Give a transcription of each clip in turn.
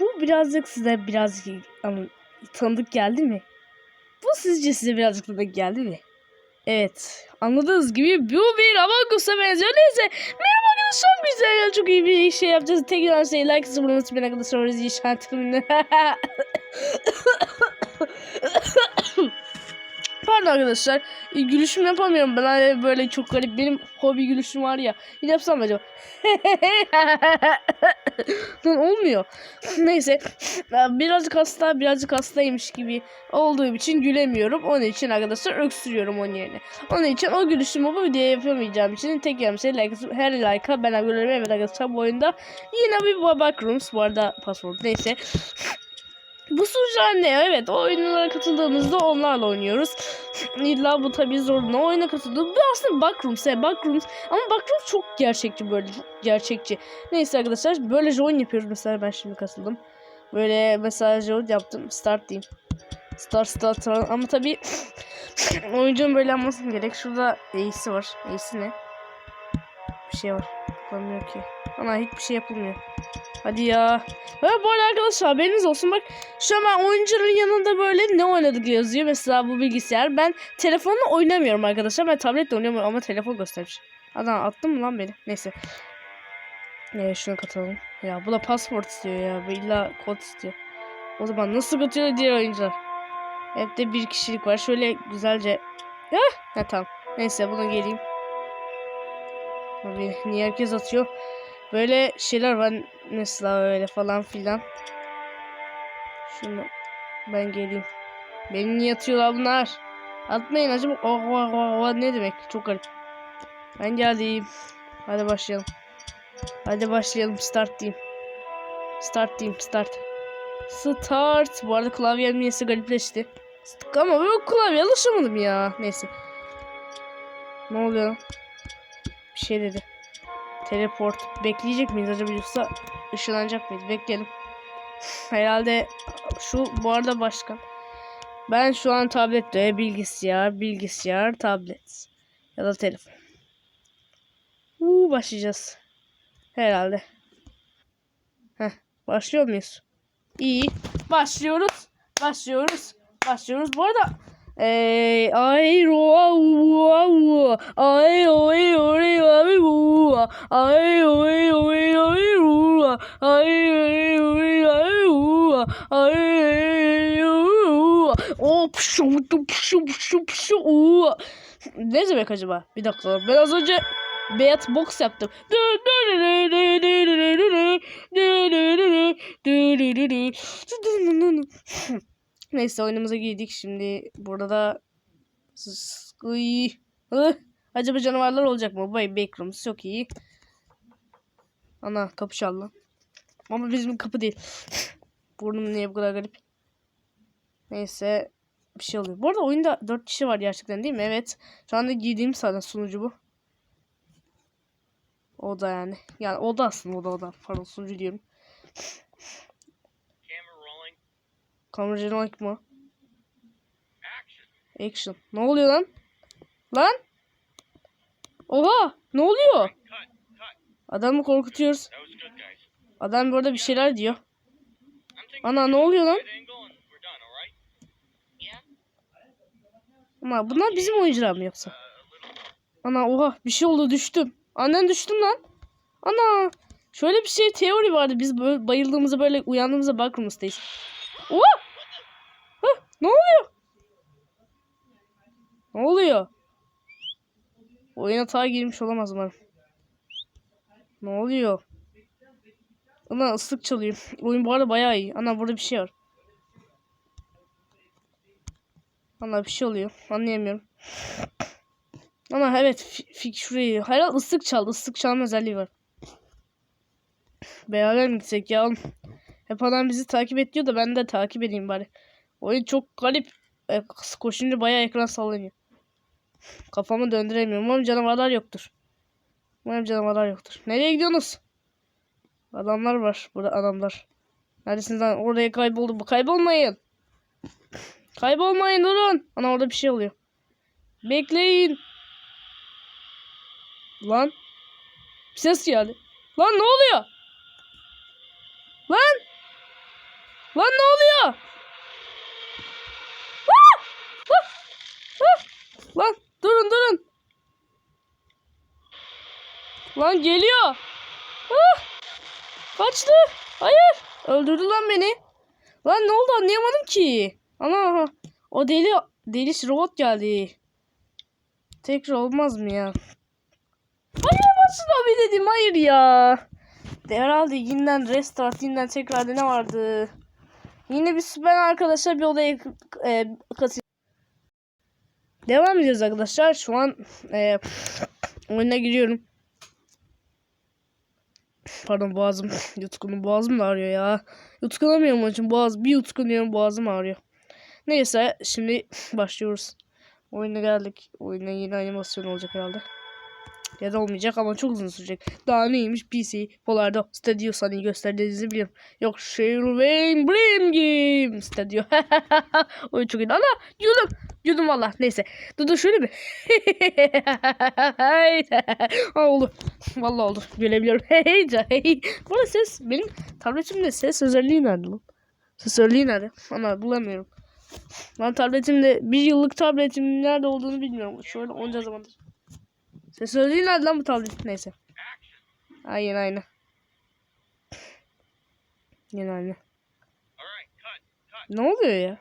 Bu birazcık size birazcık tanıdık geldi mi? Bu sizce size birazcık tanıdık geldi mi? Evet. Anladığınız gibi bu bir Among Us'a benziyor. Neyse. Merhaba arkadaşlar. De çok iyi bir şey yapacağız. Tekrar şey like sıfır unutmayın arkadaşlar. Orası işaret tıklayın. Pardon arkadaşlar. E, Gülüşüm yapamıyorum. Ben hani böyle çok garip. Benim hobi gülüşüm var ya. Bir yapsam acaba? Lan olmuyor. Neyse. Birazcık hasta, birazcık hastaymış gibi olduğum için gülemiyorum. Onun için arkadaşlar öksürüyorum onun yerine. Onun için o gülüşümü bu videoya yapamayacağım için tek yapacağım şey like, her like'a ben gülerim. Evet arkadaşlar bu oyunda yine bir backrooms. Bu arada password neyse. Bu sunucular ne? Evet o oyunlara katıldığımızda onlarla oynuyoruz. İlla bu tabii zorunlu. O oyuna katıldığım. Bu aslında Backrooms. Evet, Backrooms. Ama Backrooms çok gerçekçi böyle. Çok gerçekçi. Neyse arkadaşlar böyle oyun yapıyoruz. Mesela ben şimdi katıldım. Böyle mesela oyun yaptım. Start diyeyim. Start start. Ama tabii oyuncunun böyle yapması gerek. Şurada Ace'i var. Ace'i ne? Bir şey var. Yapamıyor ki. Ana hiçbir şey yapılmıyor. Hadi ya. Ve bu arada arkadaşlar haberiniz olsun bak şu an ben yanında böyle ne oynadık yazıyor mesela bu bilgisayar. Ben telefonla oynamıyorum arkadaşlar. Ben tabletle oynuyorum ama telefon göstermiş. Adam attın mı lan beni? Neyse. Evet şuna katalım. Ya bu da pasport istiyor ya. Bu illa kod istiyor. O zaman nasıl katıyor diğer oyuncular? Hep de bir kişilik var. Şöyle güzelce. Ha tamam. Neyse buna geleyim. Abi niye herkes atıyor? Böyle şeyler var mesela öyle falan filan. Şunu ben geleyim. Beni niye atıyorlar bunlar? Atmayın acaba. Oh, oh, oh, oh, ne demek? Çok garip. Ben geldim. Hadi başlayalım. Hadi başlayalım. Start diyeyim. Start diyeyim. Start. Start. Bu arada klavyem niyesi garipleşti. Ama ben klavye alışamadım ya. Neyse. Ne oluyor? Bir şey dedi. Teleport. Bekleyecek miyiz acaba yoksa ışınlanacak mıyız? Bekleyelim. Herhalde şu bu arada başkan. Ben şu an tablette bilgisayar, bilgisayar, tablet ya da telefon. Uuu başlayacağız. Herhalde. Heh, başlıyor muyuz? İyi. Başlıyoruz. Başlıyoruz. Başlıyoruz. Bu arada Ay ro au ay oy oy ay bu ay oy oy ay ru ay oy ay ru ay o pşu pşu pşu pşu ne demek acaba? Bir dakika ben az önce Beyat box yaptım. Neyse oyunumuza girdik. Şimdi burada da Uy. Acaba canavarlar olacak mı? Vay backrooms çok iyi. Ana kapı çaldı. Ama bizim kapı değil. Burnum niye bu kadar garip? Neyse bir şey oluyor. Bu arada oyunda 4 kişi var gerçekten değil mi? Evet. Şu anda giydiğim zaten sunucu bu. O da yani. Yani o da aslında o da o da. Pardon sunucu diyorum. Kamera rolling mı? Action. Ne oluyor lan? Lan? Oha! Ne oluyor? Adamı korkutuyoruz. Adam burada bir şeyler diyor. Ana ne oluyor lan? Ama bunlar bizim oyuncular mı yoksa? Ana oha bir şey oldu düştüm. Annen düştüm lan. Ana. Şöyle bir şey teori vardı. Biz böyle bayıldığımızda böyle uyandığımızda backroom'dayız. Oha! Ne oluyor? Ne oluyor? Oyuna hata girmiş olamaz umarım. Ne oluyor? Ana ıslık çalıyor. Oyun bu arada bayağı iyi. Ana burada bir şey var. Ana bir şey oluyor. Anlayamıyorum. Ama evet fik şurayı. Herhalde ıslık çaldı. Islık çalma özelliği var. Beraber mi gitsek ya? Hep adam bizi takip ediyor da ben de takip edeyim bari. Oyun çok garip. E, koşunca bayağı ekran sallanıyor. Kafamı döndüremiyorum. Umarım canavarlar yoktur. Umarım canavarlar yoktur. Nereye gidiyorsunuz? Adamlar var. Burada adamlar. Neredesiniz lan? Oraya kayboldu. Kaybolmayın. Kaybolmayın durun. Ana orada bir şey oluyor. Bekleyin. Lan. Bir ses geldi. Lan ne oluyor? Lan. Lan ne oluyor? Ah! Ah! Ah! Lan durun durun. Lan geliyor. Ah! Kaçtı. Hayır. Öldürdü lan beni. Lan ne oldu anlayamadım ki. Ana o deli deli robot geldi. Tekrar olmaz mı ya? Hayır başına bir dedim hayır ya. De herhalde yeniden restart yeniden tekrar ne vardı? Yine bir süper arkadaşlar bir odaya e, katıyor. Devam ediyoruz arkadaşlar. Şu an e, oyuna giriyorum. Pardon boğazım. Yutkunum boğazım da ağrıyor ya. Yutkunamıyorum onun için. Boğaz, bir yutkunuyorum boğazım ağrıyor. Neyse şimdi başlıyoruz. Oyuna geldik. Oyuna yeni animasyon olacak herhalde. Ya da olmayacak ama çok uzun sürecek. Daha neymiş PC, Polardo, Stadio Sunny'i gösterdiğinizi biliyorum. Yok Sherwin Brim Game Stadio. Oyun çok iyi. Ana yudum. Yudum valla. Neyse. Dur dur şöyle bir. ha, oldu. Valla oldu. Görebiliyorum. Bu arada ses benim tabletimde ses özelliği nerede lan? Ses özelliği nerede? Ana bulamıyorum. Lan tabletimde bir yıllık tabletimin nerede olduğunu bilmiyorum. Şöyle onca zamandır. Ses özelliği nerede lan bu tablet? Neyse. Aynen aynen. Yine aynı. Ne oluyor ya?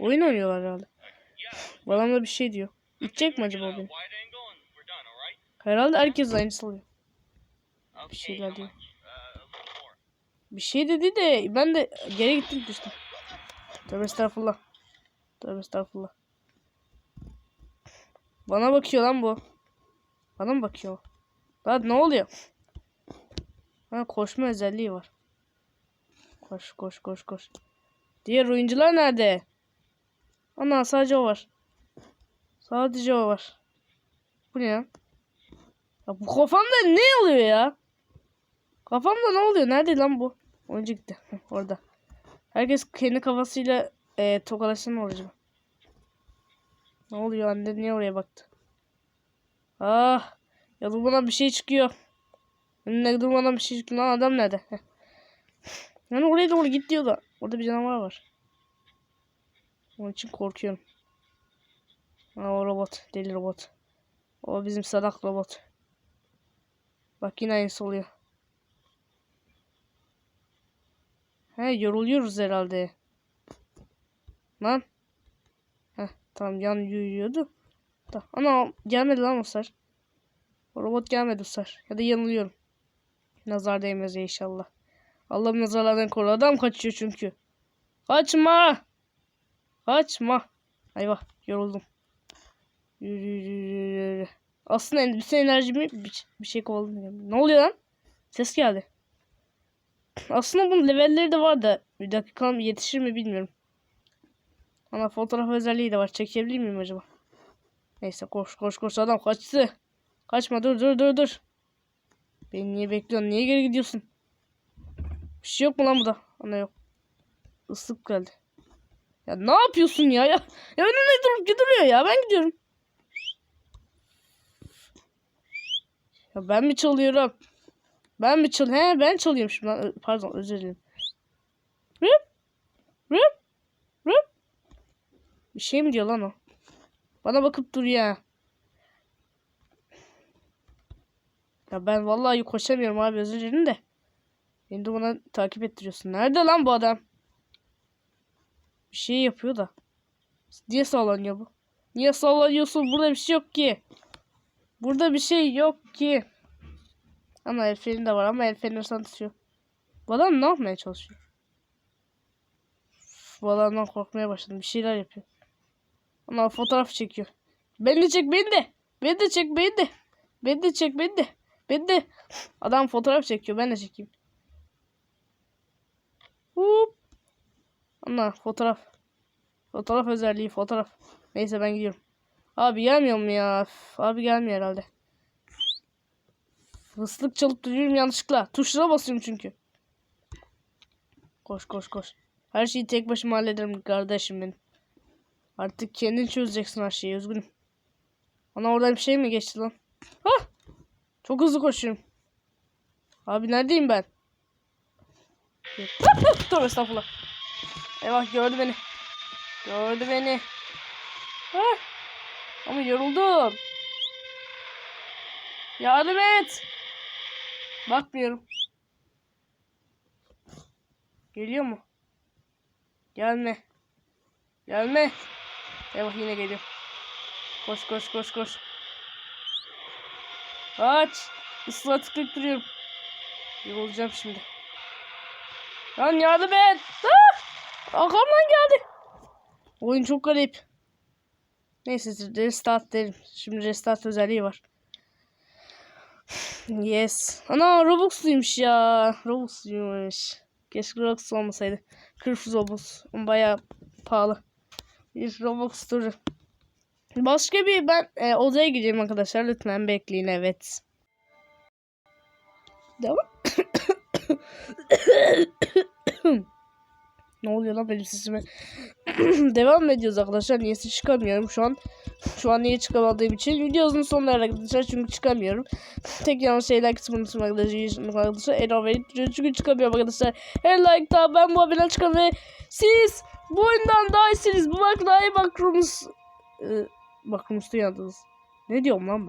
Oyun oynuyorlar herhalde. Bu da bir şey diyor. İçecek mi acaba beni? Herhalde herkes aynısı oluyor. Bir şeyler diyor. Bir şey dedi de ben de geri gittim düştüm. Tövbe estağfurullah. Tövbe estağfurullah. Bana bakıyor lan bu. Bana mı bakıyor? Lan ne oluyor? Ha koşma özelliği var. Koş koş koş koş. Diğer oyuncular nerede? Ana sadece o var. Sadece o var. Bu ne ya? ya bu kafamda ne oluyor ya? Kafamda ne oluyor? Nerede lan bu? Oyuncu gitti. Orada. Herkes kendi kafasıyla e, tokalaşsın mı olacak? Ne oluyor anne? Niye oraya baktı? Ah. Ya durmadan bir şey çıkıyor. Önüne durmadan bir şey çıkıyor. Lan adam nerede? Yani oraya doğru git diyor da. Orada bir canavar var. Onun için korkuyorum. Ha, o robot. Deli robot. O bizim sadak robot. Bak yine aynısı oluyor. He yoruluyoruz herhalde. Lan. Heh tamam yan yürüyordu. Da. Ana gelmedi lan o sar. Robot gelmedi sar. Ya da yanılıyorum. Nazar değmez inşallah. Allah'ım nazarlardan koru. Adam kaçıyor çünkü. Kaçma. Kaçma. Ayvah yoruldum. Yürü yürü yürü. Aslında bütün enerjimi bir, bir şey kovaladım. Ne oluyor lan? Ses geldi. Aslında bunun levelleri de var da bir dakikam yetişir mi bilmiyorum. Ama fotoğraf özelliği de var. Çekebilir miyim acaba? Neyse koş koş koş adam kaçtı. Kaçma dur dur dur dur. Beni niye bekliyorsun? Niye geri gidiyorsun? Bir şey yok mu lan burada? Ana yok. Islık geldi. Ya ne yapıyorsun ya? Ya, ya önüne durup gidiyor ya. Ben gidiyorum. Ya ben mi çalıyorum? Ben mi çal? He ben çalıyorum şimdi. Pardon özür dilerim. Rıp. Rıp. Rıp. Bir şey mi diyor lan o? Bana bakıp dur ya. Ya ben vallahi koşamıyorum abi özür dilerim de. Beni de bana takip ettiriyorsun. Nerede lan bu adam? Bir şey yapıyor da. Niye sallanıyor bu? Niye sallanıyorsun? Burada bir şey yok ki. Burada bir şey yok ki. Ama el de var ama el freni tutuyor. Bu adam ne yapmaya çalışıyor? Bu adamdan korkmaya başladım. Bir şeyler yapıyor. Ama fotoğraf çekiyor. Beni de çek beni de. Beni de çek beni de. Beni de çek beni de. Beni de. Adam fotoğraf çekiyor. Ben de çekeyim. Hop. Ana fotoğraf. Fotoğraf özelliği fotoğraf. Neyse ben gidiyorum. Abi gelmiyor mu ya? Abi gelmiyor herhalde. Hıslık çalıp duruyorum yanlışlıkla. Tuşlara basıyorum çünkü. Koş koş koş. Her şeyi tek başıma hallederim kardeşim benim. Artık kendin çözeceksin her şeyi üzgünüm. Ana oradan bir şey mi geçti lan? Hah! Çok hızlı koşuyorum. Abi neredeyim ben? Tövbe estağfurullah. Eyvah gördü beni. Gördü beni. Hah. Ama yoruldum. Yardım et. Bakmıyorum. Geliyor mu? Gelme. Gelme. Eyvah yine geliyor. Koş koş koş koş. Kaç. Islığa tıklayıp duruyorum. Yorulacağım şimdi. Lan yardım et. Ah! Arkamdan geldi. Oyun çok garip. Neyse restart derim. Şimdi restart özelliği var. Yes. Ana Robux'luymuş ya. Robux'luymuş. Keşke Robux olmasaydı. 40 Robux. Baya pahalı. Bir Robux turu. Başka bir ben e, odaya gideyim arkadaşlar. Lütfen bekleyin evet. Devam. ne oluyor lan benim sesime? Devam ediyoruz arkadaşlar. Niyeyse çıkamıyorum şu an. Şu an niye çıkamadığım için videonun sonuna arkadaşlar çünkü çıkamıyorum. Tek yanlış şeyler kısmını unutma arkadaşlar. Arkadaşlar error verip çünkü çıkamıyorum arkadaşlar. Her like daha ben bu haberden çıkan siz bu oyundan daha iyisiniz. Bu iyi bakrumuz. Ee, bakrumuzda yandınız. Ne diyorum lan ben?